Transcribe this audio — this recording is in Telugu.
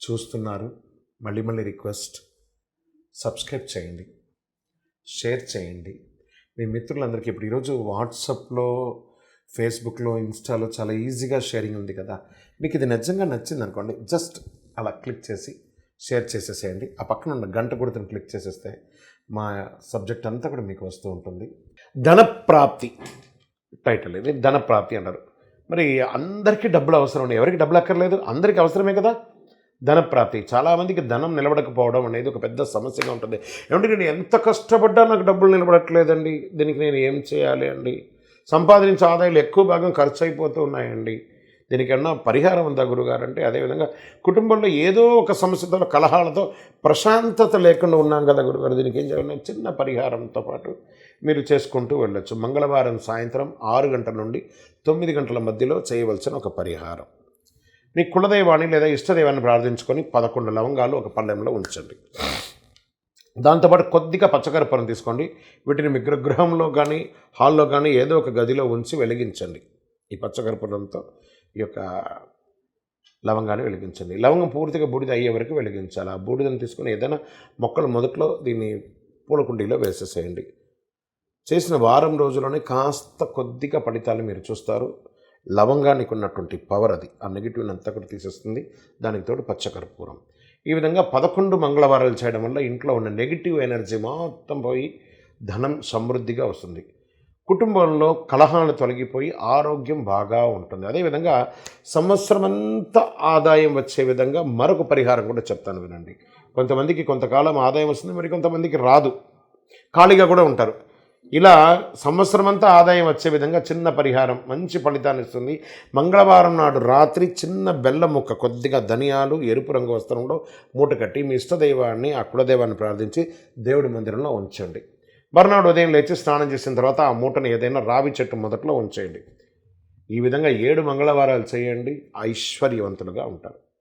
చూస్తున్నారు. మళ్ళీ మళ్ళీ రిక్వెస్ట్ సబ్స్క్రైబ్ చేయండి. షేర్ చేయండి. మీ మిత్రులందరికీ ఇప్పుడు ఈరోజు వాట్సాప్లో ఫేస్బుక్లో ఇన్స్టాలో చాలా ఈజీగా షేరింగ్ ఉంది కదా. మీకు ఇది నిజంగా నచ్చింది అనుకోండి జస్ట్ అలా క్లిక్ చేసి షేర్ చేసేసేయండి. ఆ పక్కన ఉన్న గంట గుర్తుని క్లిక్ చేసేస్తే మా సబ్జెక్ట్ అంతా కూడా మీకు వస్తూ ఉంటుంది. ధనప్రాప్తి టైటిల్ ఇది ధనప్రాప్తి అంటారు మరి అందరికీ డబ్బులు అవసరం ఉంది ఎవరికి డబ్బులు అక్కర్లేదు అందరికీ అవసరమే కదా. ధనప్రాప్తి. చాలామందికి ధనం నిలబడకపోవడం అనేది ఒక పెద్ద సమస్యగా ఉంటుంది. ఏమంటే నేను ఎంత కష్టపడ్డా నాకు డబ్బులు నిలబడట్లేదండి. దీనికి నేను ఏం చేయాలి అండి? సంపాదించే ఆదాయాలు ఎక్కువ భాగం ఖర్చు అయిపోతూ ఉన్నాయండి. దీనికన్నా పరిహారం ఉందా గురుగారు అంటే అదేవిధంగా కుటుంబంలో ఏదో ఒక సమస్యతో కలహాలతో ప్రశాంతత లేకుండా ఉన్నాం కదా గురుగారు. దీనికి ఏం చేయాలి? చిన్న పరిహారంతో పాటు మీరు చేసుకుంటూ వెళ్ళొచ్చు. మంగళవారం సాయంత్రం ఆరు గంటల నుండి తొమ్మిది గంటల మధ్యలో చేయవలసిన ఒక పరిహారం. మీ కులదైవాన్ని లేదా ఇష్టదైవాన్ని ప్రార్థించుకొని పదకొండు లవంగాలు ఒక పళ్ళెంలో ఉంచండి. దాంతోపాటు కొద్దిగా పచ్చకర్పూరం తీసుకోండి. వీటిని మీ గృహంలో కానీ హాల్లో కానీ ఏదో ఒక గదిలో ఉంచి వెలిగించండి. ఈ పచ్చకర్పూరంతో ఈ యొక్క లవంగాన్ని వెలిగించండి. లవంగం పూర్తిగా బూడిద అయ్యే వరకు వెలిగించాలి. ఆ బూడిదని తీసుకుని ఏదైనా మొక్కలు మొదట్లో దీన్ని పూల కుండీలో వేసేసేయండి. చేసిన వారం రోజుల్లోనే కాస్త కొద్దిగా ఫలితాలు మీరు చూస్తారు. లవంగానికి ఉన్నటువంటి పవర్ అది. ఆ నెగిటివ్ని అంతా కూడా తీసేస్తుంది. దానికి తోడు పచ్చకర్పూరం. ఈ విధంగా పదకొండు మంగళవారాలు చేయడం వల్ల ఇంట్లో ఉన్న నెగిటివ్ ఎనర్జీ మొత్తం పోయి ధనం సమృద్ధిగా వస్తుంది. కుటుంబంలో కలహాలు తొలగిపోయి ఆరోగ్యం బాగా ఉంటుంది. అదేవిధంగా సంవత్సరమంతా ఆదాయం వచ్చే విధంగా మరొక పరిహారం కూడా చెప్తాను వినండి. కొంతమందికి కొంతకాలం ఆదాయం వస్తుంది మరి కొంతమందికి రాదు. ఖాళీగా కూడా ఉంటారు. ఇలా సంవత్సరమంతా ఆదాయం వచ్చే విధంగా చిన్న పరిహారం మంచి ఫలితాన్ని ఇస్తుంది. మంగళవారం నాడు రాత్రి చిన్న బెల్లం ముక్క కొద్దిగా ధనియాలు ఎరుపు రంగు వస్త్రంలో మూట కట్టి మీ ఇష్టదైవాన్ని ఆ కులదైవాన్ని ప్రార్థించి దేవుడి మందిరంలో ఉంచండి. మరునాడు ఉదయం లేచి స్నానం చేసిన తర్వాత ఆ మూటను ఏదైనా రావి చెట్టు మొదట్లో ఉంచేయండి. ఈ విధంగా ఏడు మంగళవారాలు చేయండి. ఐశ్వర్యవంతులుగా ఉంటారు.